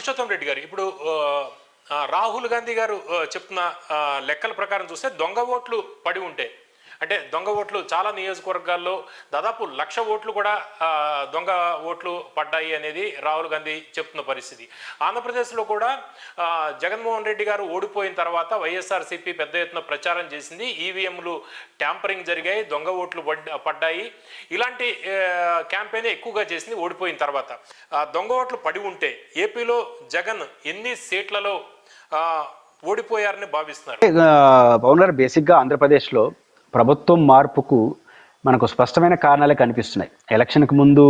పురుషోత్తం రెడ్డి గారు ఇప్పుడు రాహుల్ గాంధీ గారు చెప్తున్న లెక్కల ప్రకారం చూస్తే దొంగ ఓట్లు పడి ఉంటే అంటే దొంగ ఓట్లు చాలా నియోజకవర్గాల్లో దాదాపు లక్ష ఓట్లు కూడా దొంగ ఓట్లు పడ్డాయి అనేది రాహుల్ గాంధీ చెప్తున్న పరిస్థితి. ఆంధ్రప్రదేశ్లో కూడా జగన్మోహన్ రెడ్డి గారు ఓడిపోయిన తర్వాత వైఎస్ఆర్సీపీ పెద్ద ఎత్తున ప్రచారం చేసింది. ఈవీఎంలు ట్యాంపరింగ్ జరిగాయి దొంగ ఓట్లు పడ్డాయి. ఇలాంటి క్యాంపెయిన్ ఎక్కువగా చేసింది ఓడిపోయిన తర్వాత. ఆ, దొంగ ఓట్లు పడి ఉంటే ఏపీలో జగన్ ఎన్ని సీట్లలో ఓడిపోయారని భావిస్తున్నారు? పవన్ గారు బేసిక్గా ఆంధ్రప్రదేశ్లో ప్రభుత్వం మార్పుకు మనకు స్పష్టమైన కారణాలే కనిపిస్తున్నాయి. ఎలక్షన్కి ముందు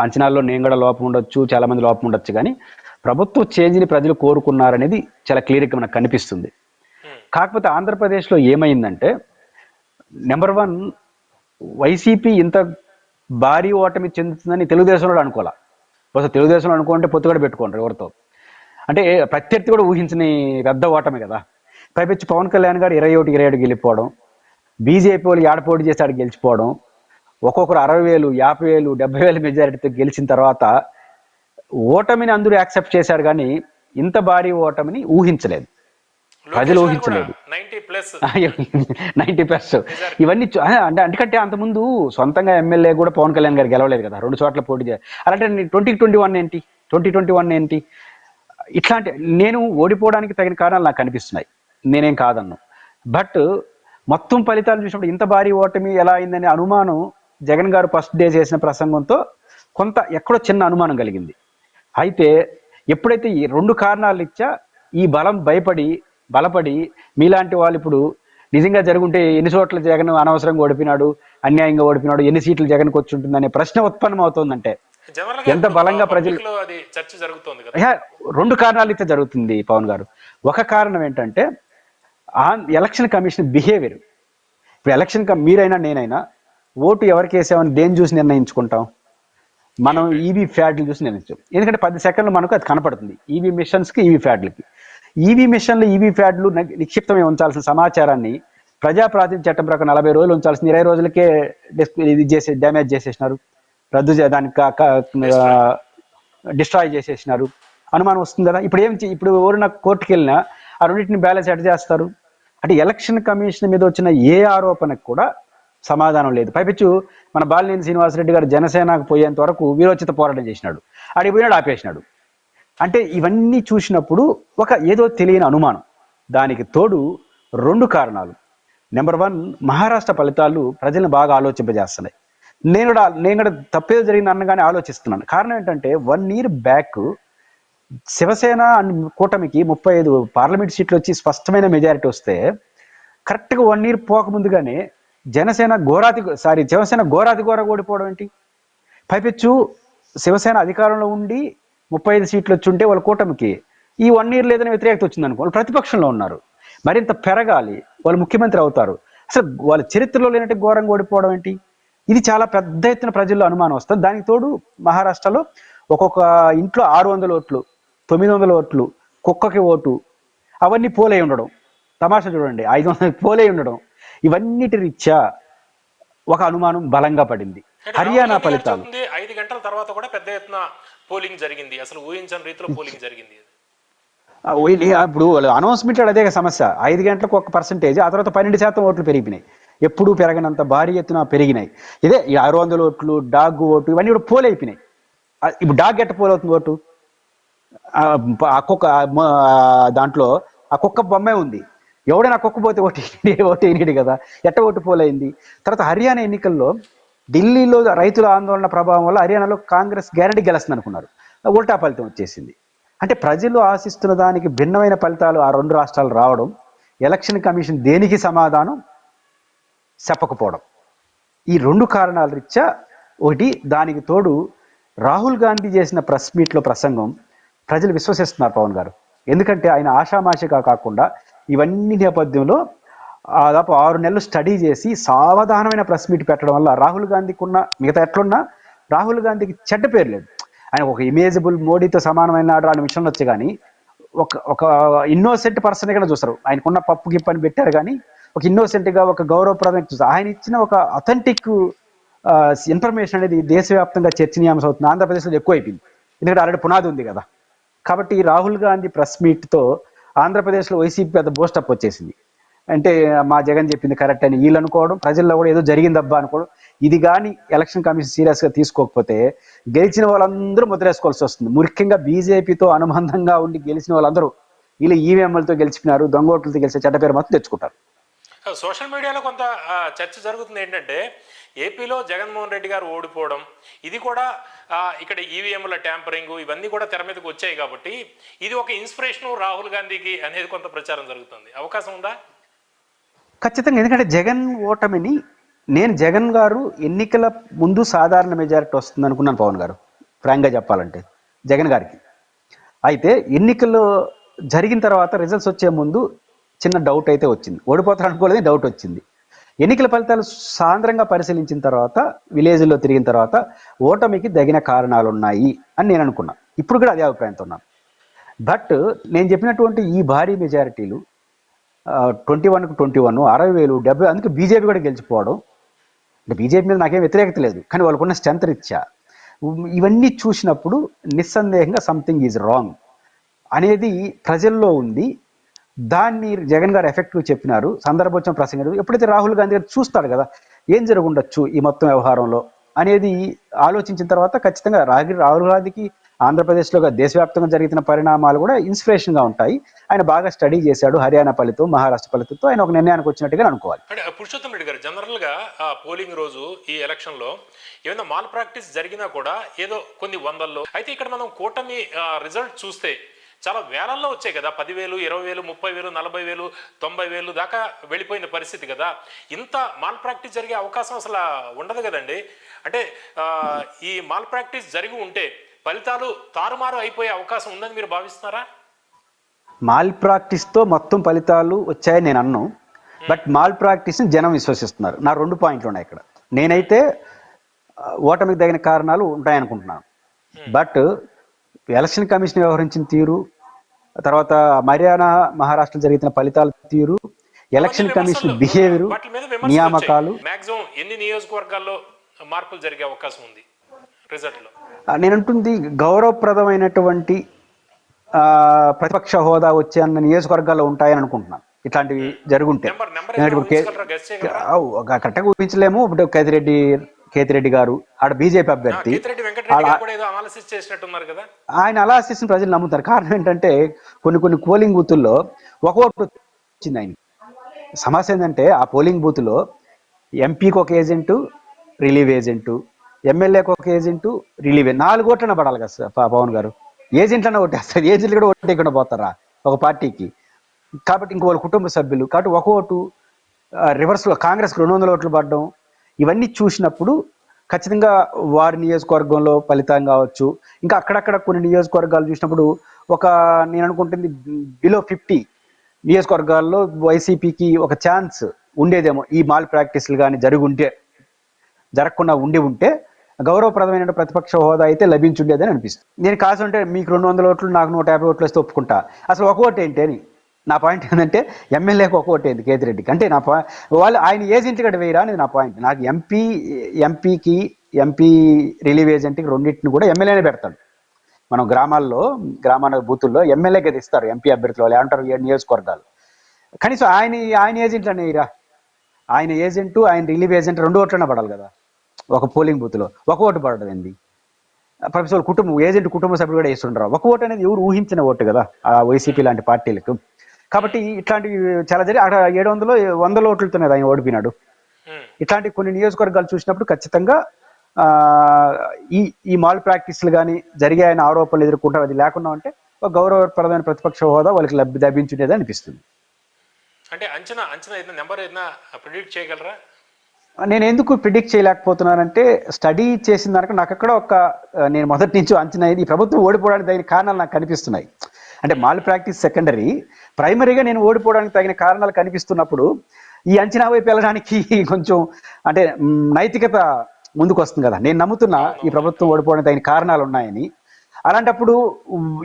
అంచనాల్లో నేను కూడా లోపం ఉండొచ్చు చాలా మంది లోపం ఉండొచ్చు కానీ ప్రభుత్వ చేంజ్ని ప్రజలు కోరుకున్నారనేది చాలా క్లియర్గా మనకు కనిపిస్తుంది. కాకపోతే ఆంధ్రప్రదేశ్లో ఏమైందంటే నెంబర్ వన్ వైసీపీ ఇంత భారీ ఓటమి చెందుతుందని తెలుగుదేశంలో అనుకోవాలా? బహుశా తెలుగుదేశంలో అనుకుంటే పొత్తు కూడా పెట్టుకోండి ఎవరితో. అంటే ప్రత్యర్థి కూడా ఊహించని పెద్ద ఓటమి కదా. పైపెచ్చి పవన్ కళ్యాణ్ గారు ఇరవై ఒకటి ఇరవై ఏడు గెలిపోవడం బీజేపీ వాళ్ళు ఏడపోటీ చేసి ఆడ గెలిచిపోవడం. ఒక్కొక్కరు అరవై వేలు యాభై వేలు డెబ్బై వేల మెజారిటీతో గెలిచిన తర్వాత ఓటమిని అందరూ యాక్సెప్ట్ చేశారు కానీ ఇంత భారీ ఓటమిని ఊహించలేదు. ప్రజలు ఊహించలేదు. Ninety plus. ఇవన్నీ అంటే అందుకంటే అంతకుముందు సొంతంగా ఎమ్మెల్యే కూడా పవన్ కళ్యాణ్ గారు గెలవలేదు కదా రెండు చోట్ల పోటీ చేయాలి అలాంటి ట్వంటీ ట్వంటీ వన్ ఏంటి? ట్వంటీ ట్వంటీ వన్ ఏంటి? ఇట్లాంటి నేను ఓడిపోవడానికి తగిన కారణాలు నాకు కనిపిస్తున్నాయి నేనేం కాదన్ను. బట్ మొత్తం ఫలితాలు చూసినప్పుడు ఇంత భారీ ఓటమి ఎలా అయిందనే అనుమానం జగన్ గారు ఫస్ట్ డే చేసిన ప్రసంగంతో కొంత ఎక్కడో చిన్న అనుమానం కలిగింది. అయితే ఎప్పుడైతే ఈ రెండు కారణాలు ఇచ్చా ఈ బలం భయపడి బలపడి మీలాంటి వాళ్ళు ఇప్పుడు నిజంగా జరుగుంటే ఎన్ని చోట్ల జగన్ అనవసరంగా ఓడిపినాడు అన్యాయంగా ఓడిపినాడు ఎన్ని సీట్లు జగన్కి వచ్చి ఉంటుందనే ప్రశ్న ఉత్పన్నం అవుతుందంటే ఎంత బలంగా ప్రజలు- చర్చ జరుగుతోంది రెండు కారణాలు అయితే జరుగుతుంది పవన్ గారు. ఒక కారణం ఏంటంటే ఎలక్షన్ కమిషన్ బిహేవియర్ ఇప్పుడు ఎలక్షన్ కమ్- మీరైనా నేనైనా ఓటు ఎవరికి వేసామని దేని చూసి నిర్ణయించుకుంటాం? మనం ఈవీ ఫ్యాడ్లు చూసి నిర్ణయించాం ఎందుకంటే పది సెకండ్లు మనకు అది కనపడుతుంది. ఈవీ మిషన్స్కి ఈవీ ఫ్యాడ్లకి. ఈవీ మిషన్లు ఈవీ ఫ్యాడ్లు నిక్షిప్తమై ఉంచాల్సిన సమాచారాన్ని ప్రజా ప్రాతినిధ్య చట్టం ప్రకారం నలభై రోజులు ఉంచాల్సిన ఇరవై రోజులకే ఇది చేసే డ్యామేజ్ చేసేసినారు. రద్దు చే దానికి డిస్ట్రాయ్ చేసేసినారు. అనుమానం వస్తుంది కదా? ఇప్పుడు ఏం ఇప్పుడు ఎవరైనా కోర్టుకి వెళ్ళినా ఆ రెండింటిని బ్యాలెన్స్ ఎట్ చేస్తారు? అంటే ఎలక్షన్ కమిషన్ మీద వచ్చిన ఏ ఆరోపణకు కూడా సమాధానం లేదు. పైపెచ్చు మన బాలినేని శ్రీనివాసరెడ్డి గారు జనసేనకు పోయేంత వరకు వీరోచిత పోరాటం చేసినాడు. ఆడికి పోయినాడు ఆపేసినాడు. అంటే ఇవన్నీ చూసినప్పుడు ఒక ఏదో తెలియని అనుమానం. దానికి తోడు రెండు కారణాలు. నెంబర్ వన్ మహారాష్ట్ర ఫలితాలు ప్రజలను బాగా ఆలోచింపజేస్తున్నాయి. నేను కూడా నేను కూడా తప్పేదో జరిగింది అన్నగానే ఆలోచిస్తున్నాను. కారణం ఏంటంటే one year back Shiv Sena and కూటమికి ముప్పై ఐదు పార్లమెంట్ సీట్లు వచ్చి స్పష్టమైన మెజారిటీ వస్తే కరెక్ట్గా వన్ ఇయర్ పోకముందుగానే జనసేన ఘోరాతి సారీ శివసేన ఘోరాతి ఘోర ఓడిపోవడం ఏంటి? పైపెచ్చు శివసేన అధికారంలో ఉండి ముప్పై ఐదు సీట్లు వచ్చి ఉంటే వాళ్ళ కూటమికి ఈ వన్ ఇయర్ లేదని వ్యతిరేకత వచ్చింది అనుకో వాళ్ళు ప్రతిపక్షంలో ఉన్నారు. మరింత పెరగాలి వాళ్ళు ముఖ్యమంత్రి అవుతారు. అసలు వాళ్ళ చరిత్రలో లేనట్టు ఘోరంగా ఓడిపోవడం ఏంటి? ఇది చాలా పెద్ద ఎత్తున ప్రజల్లో అనుమానం వస్తుంది. దానికి తోడు మహారాష్ట్రలో ఒక్కొక్క ఇంట్లో ఆరు వందల ఓట్లు తొమ్మిది వందల ఓట్లు కుక్కకి ఓటు అవన్నీ పోలై ఉండడం. తమాషా చూడండి ఐదు వందల పోలై ఉండడం. ఇవన్నిటి రీత్యా ఒక అనుమానం బలంగా పడింది. హర్యానా ఫలితాలు. ఐదు గంటల తర్వాత కూడా పెద్ద ఎత్తున పోలింగ్ జరిగింది. అసలు ఊహించని రీతిలో పోలింగ్ జరిగింది. ఇప్పుడు అనౌన్స్మెంట్ అదే సమస్య. ఐదు గంటలకు ఒక పర్సంటేజ్ ఆ తర్వాత పన్నెండు శాతం ఓట్లు పెరిగినాయి. ఎప్పుడూ పెరగనంత భారీ ఎత్తున పెరిగినాయి. ఇదే ఈ ఆరు వందల ఓట్లు డాగ్ ఓటు ఇవన్నీ కూడా పోల్ అయిపోయినాయి ఆ, ఇప్పుడు డాగ్ ఎట్ట పోల్ అవుతుంది ఓటు? ఆ, కుక్క దాంట్లో ఆ కుక్క బొమ్మే ఉంది. ఎవడైనా కుక్క పోతే ఓటు వేయనీడు, ఓటు కదా. ఎట్ట ఓటు పోలైంది? తర్వాత హర్యానా ఎన్నికల్లో ఢిల్లీలో రైతుల ఆందోళన ప్రభావం వల్ల హర్యానాలో కాంగ్రెస్ గ్యారంటీ గెలుస్తుంది అనుకున్నారు ఉల్టా ఫలితం వచ్చేసింది. అంటే ప్రజలు ఆశిస్తున్న దానికి భిన్నమైన ఫలితాలు ఆ రెండు రాష్ట్రాలు రావడం ఎలక్షన్ కమిషన్ దేనికి సమాధానం? చెప్పకపోవడం. ఈ రెండు కారణాల రీత్యా ఒకటి దానికి తోడు రాహుల్ గాంధీ చేసిన ప్రెస్ మీట్లో ప్రసంగం ప్రజలు విశ్వసిస్తున్నారు పవన్ గారు. ఎందుకంటే ఆయన ఆషామాషిగా కాకుండా ఇవన్నీ నేపథ్యంలో దాదాపు ఆరు నెలలు స్టడీ చేసి సావధానమైన ప్రెస్ మీట్ పెట్టడం వల్ల రాహుల్ గాంధీకి ఉన్న మిగతా ఎట్లున్నా రాహుల్ గాంధీకి చెడ్డ పేరు లేదు. ఆయన ఒక ఇమేజబుల్ మోడీతో సమానమైన అనే విషయంలో వచ్చి కానీ ఒక ఒక ఇన్నోసెంట్ పర్సన్ కూడా చూస్తారు. ఆయనకున్న పప్పు గిప్పు అని పెట్టారు కానీ ఒక ఇన్నోసెంట్గా ఒక గౌరవప్రదంగా చూస్తారు. ఆయన ఇచ్చిన ఒక అథెంటిక్ ఇన్ఫర్మేషన్ అనేది దేశవ్యాప్తంగా చర్చనీయాంశం అవుతుంది. ఆంధ్రప్రదేశ్లో ఎక్కువ అయిపోయింది ఎందుకంటే ఆల్రెడీ పునాది ఉంది కదా. కాబట్టి రాహుల్ గాంధీ ప్రెస్ మీట్తో ఆంధ్రప్రదేశ్లో వైసీపీ పెద్ద బూస్టప్ వచ్చేసింది. అంటే మా జగన్ చెప్పింది కరెక్ట్ అని వీళ్ళు అనుకోవడం ప్రజల్లో కూడా ఏదో జరిగిందబ్బా అనుకోవడం. ఇది కానీ ఎలక్షన్ కమిషన్ సీరియస్గా తీసుకోకపోతే గెలిచిన వాళ్ళందరూ ముద్రేసుకోవాల్సి వస్తుంది. ముఖ్యంగా బీజేపీతో అనుబంధంగా ఉండి గెలిచిన వాళ్ళందరూ వీళ్ళు ఈవీఎంలతో గెలిచినారు దొంగోట్లతో గెలిచే చెడ్డ పేరు మాత్రం తెచ్చుకుంటారు. సోషల్ మీడియాలో కొంత చర్చ జరుగుతుంది ఏంటంటే ఏపీలో జగన్మోహన్ రెడ్డి గారు ఓడిపోవడం ఇది కూడా ఇక్కడ ఈవీఎంల ట్యాంపరింగ్ ఇవన్నీ కూడా తెర మీదకి వచ్చాయి కాబట్టి ఇది ఒక ఇన్స్పిరేషన్ రాహుల్ గాంధీకి అనేది కొంత ప్రచారం జరుగుతుంది. అవకాశం ఉందా? ఖచ్చితంగా ఎందుకంటే జగన్ ఓటమిని నేను జగన్ గారు ఎన్నికల ముందు సాధారణ మెజారిటీ వస్తుంది అనుకున్నాను పవన్ గారు ఫ్రాంక్గా చెప్పాలంటే జగన్ గారికి. అయితే ఎన్నికలు జరిగిన తర్వాత రిజల్ట్స్ వచ్చే ముందు చిన్న డౌట్ అయితే వచ్చింది. ఓడిపోతారు అనుకోలేదని డౌట్ వచ్చింది. ఎన్నికల ఫలితాలు సాంద్రంగా పరిశీలించిన తర్వాత విలేజ్లో తిరిగిన తర్వాత ఓటమికి తగిన కారణాలు ఉన్నాయి అని నేను అనుకున్నా. ఇప్పుడు కూడా అదే అభిప్రాయంతో ఉన్నాను. బట్ నేను చెప్పినటువంటి ఈ భారీ మెజారిటీలు ట్వంటీ వన్కు ట్వంటీ వన్ అరవై వేలు డెబ్బై అందుకే బీజేపీ కూడా గెలిచిపోవడం. అంటే బీజేపీ మీద నాకేం వ్యతిరేకత లేదు. కానీ వాళ్ళకున్న స్ట్రెంత్ రీత్యా. ఇవన్నీ చూసినప్పుడు నిస్సందేహంగా సంథింగ్ ఈజ్ రాంగ్ అనేది ప్రజల్లో ఉంది. దాన్ని జగన్ గారు ఎఫెక్ట్గా చెప్పినారు. సందర్భోచం ప్రసంగం ఎప్పుడైతే రాహుల్ గాంధీ గారు చూస్తాడు కదా ఏం జరగుండొచ్చు ఈ మొత్తం వ్యవహారంలో అనేది ఆలోచించిన తర్వాత ఖచ్చితంగా రాగి రాహుల్ గాంధీకి ఆంధ్రప్రదేశ్లో దేశవ్యాప్తంగా జరుగుతున్న పరిణామాలు కూడా ఇన్స్పిరేషన్గా ఉంటాయి. ఆయన బాగా స్టడీ చేశాడు హర్యానా ఫలితం మహారాష్ట్ర ఫలితంతో ఆయన ఒక నిర్ణయానికి వచ్చినట్టుగా అనుకోవాలి. అంటే పురుషోత్తం రెడ్డి గారు జనరల్గా ఆ పోలింగ్ రోజు ఈ ఎలక్షన్లో ఏమైనా మాల్ ప్రాక్టీస్ జరిగినా కూడా ఏదో కొన్ని వందల్లో. అయితే ఇక్కడ మనం కూటమి రిజల్ట్ చూస్తే చాలా వేలల్లో వచ్చాయి కదా. పదివేలు ఇరవై వేలు ముప్పై వేలు నలభై వేలు తొంభై వేలు దాకా వెళ్ళిపోయిన పరిస్థితి కదా. ఇంత మాల్ ప్రాక్టీస్ జరిగే అవకాశం అసలు ఉండదు కదండి. అంటే ఈ మాల్ ప్రాక్టీస్ జరిగి ఉంటే ఫలితాలు తారుమారు అయిపోయే అవకాశం ఉందని మీరు భావిస్తున్నారా? మాల్ ప్రాక్టీస్తో మొత్తం ఫలితాలు వచ్చాయని నేను అన్నాను బట్ మాల్ ప్రాక్టీస్ని జనం విశ్వసిస్తున్నారు. నా రెండు పాయింట్లు ఉన్నాయి ఇక్కడ. నేనైతే ఓటమికి తగిన కారణాలు ఉంటాయనుకుంటున్నాను. బట్ ఎలక్షన్ కమిషన్ వ్యవహరించిన తీరు తర్వాత హర్యానా మహారాష్ట్ర జరిగిన ఫలితాల తీరు ఎలక్షన్ కమిషన్ బిహేవియర్ నియామకాలు. మాక్సిమం ఎన్ని నియోజకవర్గాల్లో మార్పులు జరిగే అవకాశం ఉంది? నేనంటుంది గౌరవప్రదమైనటువంటి ఆ, ప్రతిపక్ష హోదా వచ్చే అన్న నియోజకవర్గాల్లో ఉంటాయని అనుకుంటున్నాను. ఇట్లాంటివి జరుగుంటే. అవు, ఒక కరెక్ట్గా ఊహించలేము ఇప్పుడు కేతిరెడ్డి కేతిరెడ్డి గారు ఆడ బీజేపీ అభ్యర్థి. అనాలిసిస్ ఆయన అలా చేసిన ప్రజలు నమ్ముతారు. కారణం ఏంటంటే కొన్ని కొన్ని పోలింగ్ బూతుల్లో ఒక ఓటు వచ్చింది ఆయన సమస్య ఏంటంటే ఆ పోలింగ్ బూత్లో ఎంపీకి ఒక ఏజెంటు రిలీవ్ ఏజెంటు ఎమ్మెల్యేకి ఒక ఏజెంటు రిలీవ్ నాలుగు ఓట్లన పడాలి కదా పవన్ గారు. ఏజెంట్లనే ఓటేస్తారు. ఏజెంట్లు కూడా ఓటేయకుండా పోతారా ఒక పార్టీకి? కాబట్టి ఇంకో వాళ్ళ కుటుంబ సభ్యులు. కాబట్టి ఒక ఓటు రివర్స్లో కాంగ్రెస్కి రెండు వందల ఓట్లు పడడం ఇవన్నీ చూసినప్పుడు ఖచ్చితంగా వారి నియోజకవర్గంలో ఫలితం కావచ్చు. ఇంకా అక్కడక్కడ కొన్ని నియోజకవర్గాలు చూసినప్పుడు ఒక నేను అనుకుంటుంది బిలో ఫిఫ్టీ నియోజకవర్గాల్లో వైసీపీకి ఒక ఛాన్స్ ఉండేదేమో. ఈ మాల్ ప్రాక్టీస్లు కానీ జరిగి ఉంటే జరగకుండా ఉండి ఉంటే గౌరవప్రదమైన ప్రతిపక్ష హోదా అయితే లభించుండేదని అనిపిస్తుంది. నేను కాసు అంటే మీకు రెండు వందల ఓట్లు నాకు నూట యాభై ఓట్లు వస్తే ఒప్పుకుంటా. అసలు ఒక ఓటు ఏంటి అని? నా పాయింట్ ఏంటంటే ఎమ్మెల్యేకి ఒక ఓటు ఏంది కేతిరెడ్డికి. అంటే నా వాళ్ళు ఆయన ఏజెంట్ కూడా వేయరా అనేది నా పాయింట్ నాకు ఎంపీ ఎంపీకి ఎంపీ రిలీవ్ ఏజెంట్కి రెండింటిని కూడా ఎమ్మెల్యేనే పెడతాడు. మనం గ్రామాల్లో గ్రామాల బూతుల్లో ఎమ్మెల్యేకి అది ఇస్తారు ఎంపీ అభ్యర్థులు వాళ్ళు ఏమంటారు నియోజకవర్గాలు. కనీసం ఆయన ఆయన ఏజెంట్లు అనేయిరా ఆయన ఏజెంటు ఆయన రిలీవ్ ఏజెంట్ రెండు ఓట్లనే పడాలి కదా. ఒక పోలింగ్ బూత్లో ఒక ఓటు పడడం ఏంది? ప్రొఫెసర్ కుటుంబం ఏజెంట్ కుటుంబ సభ్యులు కూడా వేస్తుంటారు ఒక ఓటు అనేది ఎవరు ఊహించిన ఓటు కదా ఆ వైసీపీ లాంటి పార్టీలకు. కాబట్టి ఇట్లాంటివి చాలా జరిగి అక్కడ ఏడు వందలు వందల ఓట్లతోనే ఆయన ఓడిపోయినాడు. ఇట్లాంటి కొన్ని నియోజకవర్గాలు చూసినప్పుడు ఖచ్చితంగా ఆ, ఈ ఈ మాల్ ప్రాక్టీస్లు కానీ జరిగాయని ఆరోపణలు ఎదుర్కొంటారు. అది లేకుండా ఉంటే ఒక గౌరవప్రదమైన ప్రతిపక్ష హోదా వాళ్ళకి లబ్ధి లభించుండేది అనిపిస్తుంది. అంటే అంచనా అంచనా ఏదైనా నెంబర్ ఏదైనా ప్రిడిక్ట్ చేయగలరా? నేను ఎందుకు ప్రిడిక్ట్ చేయలేకపోతున్నానంటే స్టడీ చేసిన దానికి నాకు అక్కడ ఒక నేను మొదటి నుంచి అంచనా ఈ ప్రభుత్వం ఓడిపోవడానికి తగిన కారణాలు నాకు కనిపిస్తున్నాయి. అంటే మాల్ ప్రాక్టీస్ సెకండరీ ప్రైమరీగా నేను ఓడిపోవడానికి తగిన కారణాలు కనిపిస్తున్నప్పుడు ఈ అంచనా వైపు వెళ్ళడానికి కొంచెం అంటే నైతికత ముందుకు వస్తుంది కదా. నేను నమ్ముతున్నా ఈ ప్రభుత్వం ఓడిపోవడానికి తగిన కారణాలు ఉన్నాయని. అలాంటప్పుడు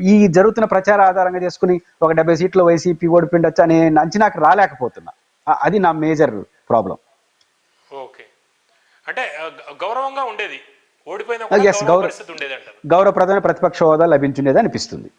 ఈ జరుగుతున్న ప్రచార ఆధారంగా చేసుకుని ఒక డెబ్బై సీట్లు వైసీపీ ఓడిపోయిండొచ్చు అనే అంచనాకు రాలేకపోతున్నా. అది నా మేజర్ ప్రాబ్లం. ఓకే. అంటే గౌరవంగా ఉండేది. ఓడిపోయిన అంటారు గౌరవప్రదమైన ప్రతిపక్ష హోదా లభించుండేది అనిపిస్తుంది.